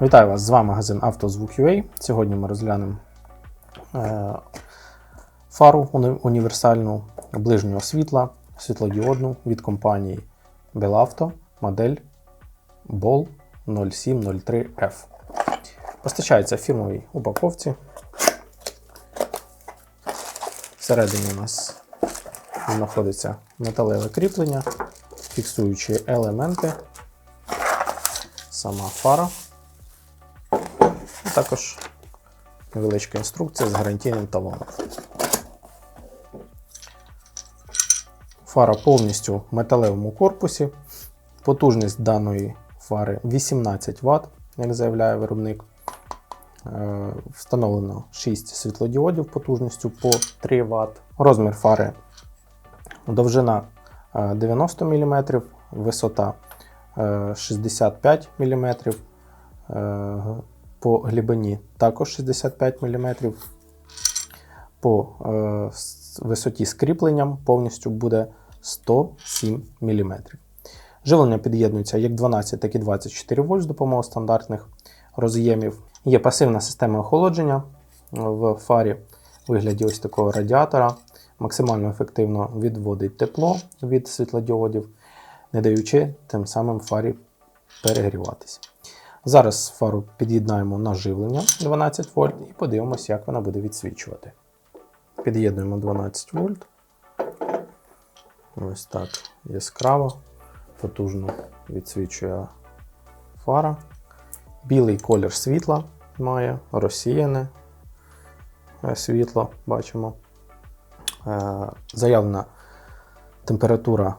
Вітаю вас! З вами магазин «Автозвук.UA». Сьогодні ми розглянемо е, фару уні- універсальну ближнього світла світлодіодну від компанії Belauto модель BOL 0703F. Постачається в фірмовій упаковці. Всередині у нас знаходиться металеве кріплення, фіксуючі елементи, сама фара. Також невеличка інструкція з гарантійним талоном. Фара повністю в металевому корпусі. Потужність даної фари 18 Вт, як заявляє виробник. Е, Встановлено 6 світлодіодів потужністю по 3 Вт. Розмір фари довжина е, 90 мм, висота е, 65 мм, Е, по глибині також 65 мм. По е, висоті з кріпленням повністю буде 107 мм. Живлення під'єднується як 12, так і 24 вольт з допомогою стандартних роз'ємів. Є пасивна система охолодження в фарі в вигляді ось такого радіатора. Максимально ефективно відводить тепло від світлодіодів, не даючи тим самим фарі перегріватися. Зараз фару під'єднаємо на живлення 12 вольт і подивимося, як вона буде відсвічувати. Під'єднуємо 12 вольт. Ось так яскраво, потужно відсвічує фара. Білий колір світла має, розсіяне е, світло бачимо. Е, Заявлена температура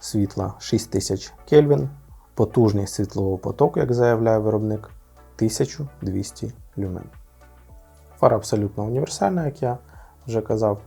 світла 6000 Кельвін. Потужність світлового потоку, як заявляє виробник, 1200 люмен. Фара абсолютно універсальна, як я вже казав.